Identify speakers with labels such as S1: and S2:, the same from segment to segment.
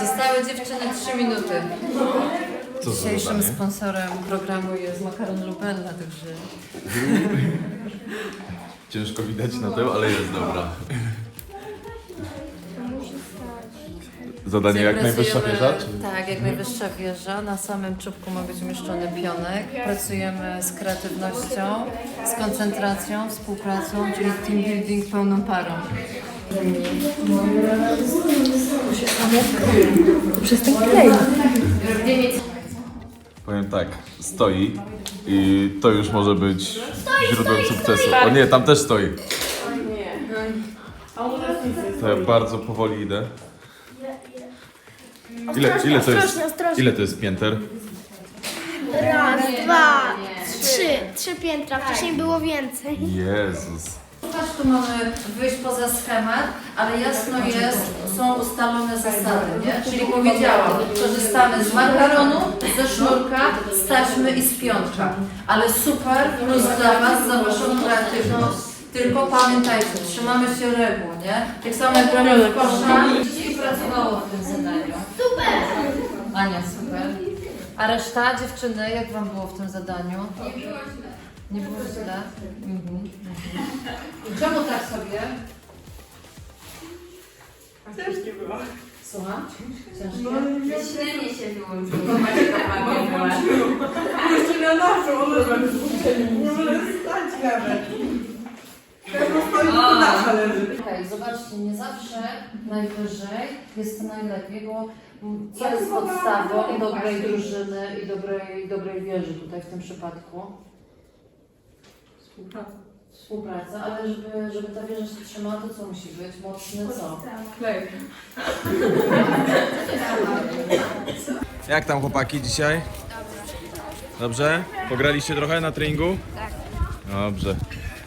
S1: Zostały dziewczyny 3 minuty.
S2: Co za
S1: Dzisiejszym
S2: zadanie?
S1: sponsorem programu jest makaron Lubella, także
S2: Ciężko widać na tym, ale jest dobra. Zadanie jak najwyższa wieża? Czy...
S1: Tak, jak najwyższa wieża. Na samym czubku ma być umieszczony pionek. Pracujemy z kreatywnością, z koncentracją, współpracą, czyli team building pełną parą.
S2: Powiem tak, stoi i to już może być źródłem sukcesu. O nie, tam też stoi. To ja bardzo powoli idę. Ile, ile to jest? Ile to jest pięter?
S3: Raz, dwa, trzy. Trzy piętra. Wcześniej było więcej.
S2: Jezus.
S1: Tu mamy wyjść poza schemat, ale jasno jest, są ustalone zasady, nie? Czyli powiedziałam, korzystamy z makaronu, ze sznurka, z taśmy i z piątka. Ale super plus dla Was za Waszą kreatywność. Tylko pamiętajcie, trzymamy się reguł, nie? Tak samo jak gramy w kosza. I pracowało w tym zadaniu. Super! Ania, super. A reszta dziewczyny, jak Wam było w tym zadaniu? Nie było źle. Nie było źle? Mhm. Czemu tak sobie? Ciężkie było. Słucham? Ciężkie?
S4: Myślenie się wyłączyło. Tak
S5: Jeszcze na naszą, one Nie może stać nawet.
S1: Okej, zobaczcie, nie zawsze najwyżej jest najlepiej, bo co jest podstawą dobrej drużyny i dobrej, dobrej wieży tutaj w tym przypadku?
S5: Współpraca.
S1: Współpraca, ale żeby, żeby ta wieża się trzymała, to co musi być? Mocny co?
S5: Klej.
S2: Jak tam chłopaki dzisiaj? Dobrze? Pograliście trochę na treningu? Tak. Dobrze.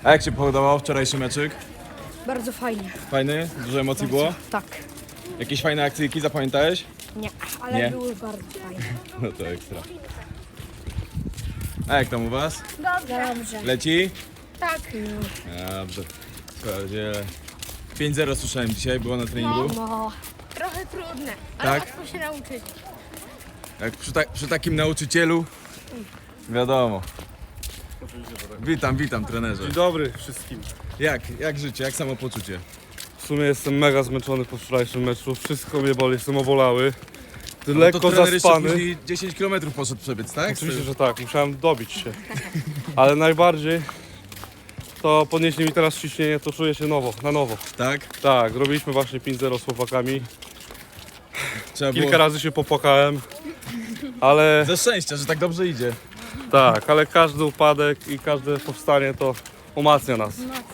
S2: A jak się podobał wczorajszy meczyk?
S3: Bardzo fajnie.
S2: Fajny? Dużo emocji było?
S3: Tak.
S2: Jakieś fajne akcyjki zapamiętałeś?
S3: Nie, ale
S2: Nie.
S3: były bardzo fajne.
S2: No to ekstra. A jak tam u was?
S3: Dobrze.
S2: Leci?
S3: Tak.
S2: Dobrze. Słuchajcie, 5-0 słyszałem dzisiaj, było na treningu.
S3: No. Trochę trudne, ale
S2: Tak?
S3: łatwo się nauczyć.
S2: Jak przy, ta, przy takim nauczycielu, wiadomo. Witam, witam trenerze.
S6: Dzień dobry wszystkim.
S2: Jak, jak życie, jak samopoczucie?
S6: W sumie jestem mega zmęczony po wczorajszym meczu. Wszystko mnie boli, jestem obolały. Ty
S2: No
S6: lekko
S2: to trener jeszcze
S6: zaspany.
S2: później 10 km poszedł przebiec, tak?
S6: Oczywiście, że tak, musiałem dobić się. Ale najbardziej to podnieśli mi teraz ciśnienie, to czuję się nowo, na nowo.
S2: Tak?
S6: Tak, robiliśmy właśnie 5-0 z chłopakami.
S2: Trzeba
S6: Kilka
S2: było...
S6: razy się popłakałem. Ale
S2: Ze szczęścia, że tak dobrze idzie.
S6: tak, ale każdy upadek i każde powstanie to umacnia nas.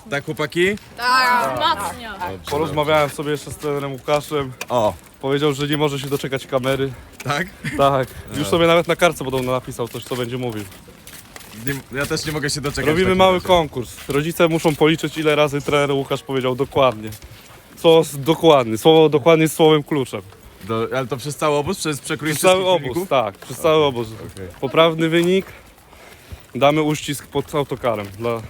S2: Tak chłopaki? Dobrze,
S6: Porozmawiałem sobie jeszcze z trenerem Łukaszem.
S2: O,
S6: Powiedział, że nie może się doczekać kamery.
S2: tak?
S6: Tak, już sobie nawet na kartce podobno napisał coś, co będzie mówił.
S2: Nie, ja też nie mogę się doczekać. w
S6: Robimy
S2: takim
S6: mały
S2: razie.
S6: konkurs. Rodzice muszą policzyć, ile razy trener Łukasz powiedział dokładnie. Co z dokładnie, słowo dokładnie jest słowem kluczem.
S2: Do, ale to przez cały obóz? Przez przekrój
S6: Przez cały
S2: wszystkich
S6: obóz,
S2: filmików?
S6: tak, przez cały obóz.
S2: Okej.
S6: Poprawny wynik, damy uścisk pod autokarem dla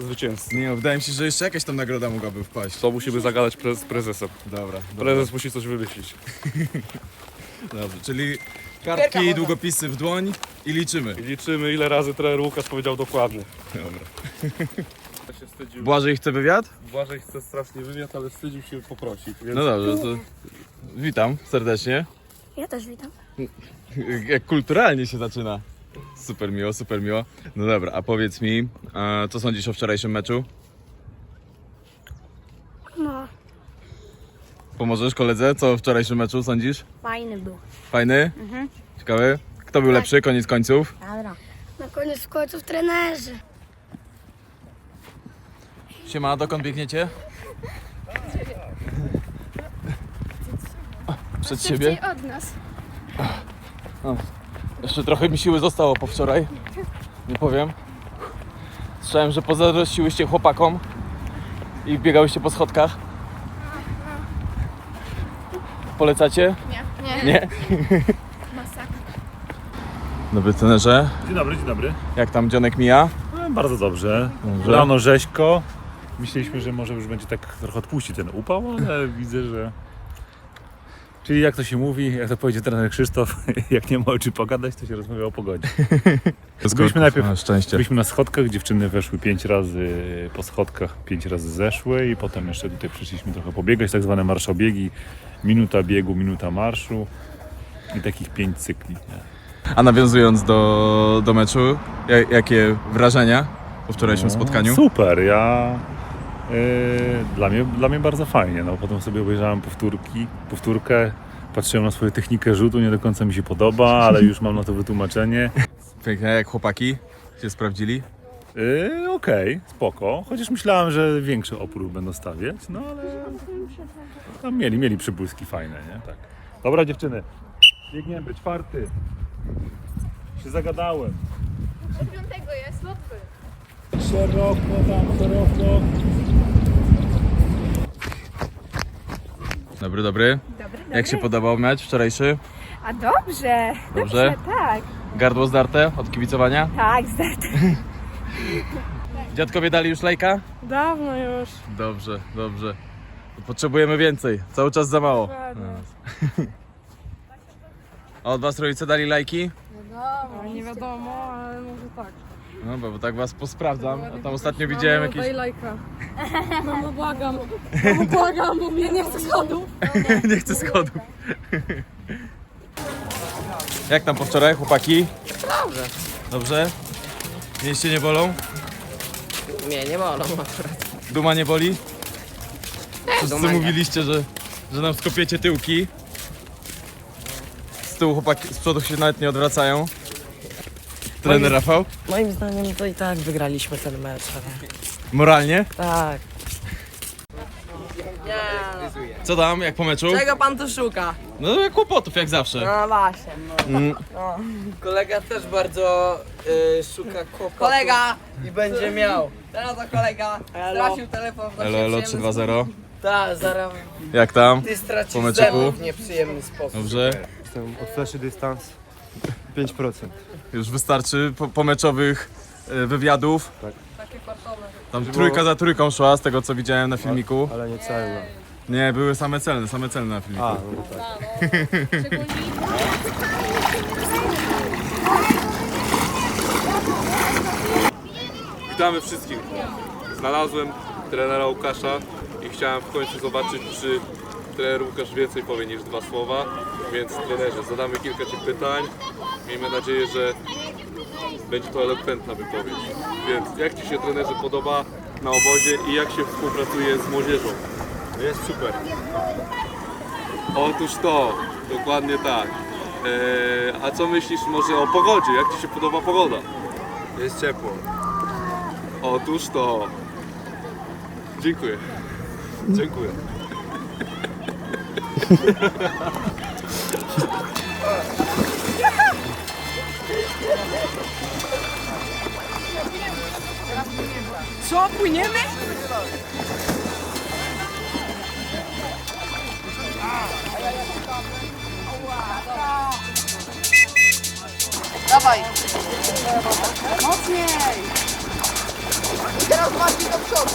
S6: zwycięzcy.
S2: Nie, no, wydaje mi się, że jeszcze jakaś tam nagroda mogłaby wpaść.
S6: To musimy zagadać pre- z prezesem.
S2: Dobra, dobra.
S6: Prezes musi coś wymyślić.
S2: Dobrze, czyli kartki, długopisy w dłoń i liczymy.
S6: I liczymy, ile razy trener Łukasz powiedział dokładnie.
S2: Dobra.
S6: Ja się wstydził.
S2: Błażej chce wywiad?
S6: Błażej chce strasznie wywiad, ale wstydził się poprosić. Więc
S2: No dobrze, to witam serdecznie.
S3: Ja też witam.
S2: Jak kulturalnie się zaczyna. Super miło, super miło. No dobra, a powiedz mi, e, co sądzisz o wczorajszym meczu?
S3: No,
S2: Pomożesz koledze? Co o wczorajszym meczu sądzisz?
S3: fajny był.
S2: Fajny? Ciekawy? Kto był lepszy, koniec końców?
S3: Dobra. Na koniec końców trenerzy.
S2: Siema, dokąd biegniecie? Przed siebie?
S3: od nas.
S2: Jeszcze trochę mi siły zostało po wczoraj. Nie powiem. Słyszałem, że pozazdrościłyście chłopakom i biegałyście po schodkach. Polecacie? Nie. Nie? Dobry trenerze,
S7: Dzień dobry, dzień dobry.
S2: jak tam dzionek mija?
S7: No, bardzo dobrze.
S2: Dobrze.
S7: Rano rzeźko, Myśleliśmy, że może już będzie tak trochę odpuścić ten upał, ale widzę, że... Czyli jak to się mówi, jak to powiedział trener Krzysztof, jak nie ma o czym pogadać, to się rozmawia o pogodzie. Byliśmy najpierw-
S2: Na szczęście.
S7: Byliśmy na schodkach, dziewczyny weszły pięć razy po schodkach, pięć razy zeszły i potem jeszcze tutaj przyszliśmy trochę pobiegać, tak zwane marszobiegi. Minuta biegu, minuta marszu i takich pięć cykli.
S2: A nawiązując do, do meczu, ja- jakie wrażenia po wczorajszym
S7: No,
S2: spotkaniu?
S7: Super, ja... Yy, dla, mnie, dla mnie bardzo fajnie. No, potem sobie obejrzałem powtórki, powtórkę, patrzyłem na swoją technikę rzutu, nie do końca mi się podoba, ale już mam na to wytłumaczenie.
S2: Pięknie, jak chłopaki się sprawdzili?
S7: Yy, Okej, spoko. Chociaż myślałem, że większy opór będą stawiać, no ale tam mieli, mieli przybłyski fajne, nie? Tak. Dobra dziewczyny, biegniemy, czwarty. Się zagadałem.
S4: Do piątego jest łatwy.
S7: Szeroko tam, szeroko.
S2: Dobry, dobry.
S4: Dobry,
S2: Jak się podobał mecz wczorajszy?
S4: A dobrze.
S2: Dobrze?
S4: Tak,
S2: Gardło zdarte od kibicowania?
S4: tak, zdarte.
S2: Dziadkowie dali już lajka?
S5: Dawno już.
S2: Dobrze, dobrze. Potrzebujemy więcej. Cały czas za mało. A od was rodzice dali lajki?
S5: Nie wiadomo, ale może tak.
S2: No bo, bo tak was posprawdzam. A tam ostatnio widziałem jakieś...
S5: Daj lajka. Mamo, błagam. Mamo, błagam, bo mnie nie chce schodów.
S2: Nie chcę schodów. Jak tam po wczoraj, chłopaki? Dobrze. Dobrze? Mięśnie nie bolą?
S8: Nie, nie bolą akurat.
S2: Duma nie boli? Wszyscy
S8: duma nie.
S2: mówiliście, że, że nam skopiecie tyłki. Z tyłu chłopaki, z przodu się nawet nie odwracają. Trener Rafał?
S8: Moim zdaniem to i tak wygraliśmy ten mecz. ale-
S2: Moralnie?
S8: Tak.
S2: Co tam, jak po meczu?
S8: Czego pan tu szuka?
S2: No kłopotów, jak zawsze.
S8: No właśnie.
S2: Mm.
S9: Kolega też bardzo y, szuka kłopotów.
S8: Kolega!
S9: I będzie miał.
S8: Teraz to kolega stracił telefon.
S2: Elo, elo, 3-2-0.
S9: Tak, zaraz
S2: Jak tam?
S9: ty
S2: Po
S9: stracisz zęby w nieprzyjemny sposób.
S2: Dobrze?
S10: Od fleszy dystans 5%.
S2: Już wystarczy po, pomeczowych e, wywiadów.
S10: Tak.
S2: Tam trójka za trójką szła, z tego co widziałem na filmiku.
S10: Ale nie celna.
S2: Nie, były same celne, same celne na filmiku.
S10: A, no tak.
S6: Witamy wszystkich. Znalazłem trenera Łukasza i chciałem w końcu zobaczyć, czy trener Łukasz więcej powie niż dwa słowa. Więc trenerze, zadamy kilka Ci pytań. Miejmy nadzieję, że będzie to elokwentna wypowiedź. Więc jak Ci się trenerze podoba na obozie i jak się współpracuje z młodzieżą?
S10: Jest super.
S6: Otóż to, dokładnie tak. Eee, a co myślisz może o pogodzie? Jak Ci się podoba pogoda?
S10: Jest ciepło.
S6: Otóż to. Dziękuję. Dziękuję.
S8: Co, płyniemy? Dawaj! Mocniej! Teraz bardziej do przodu!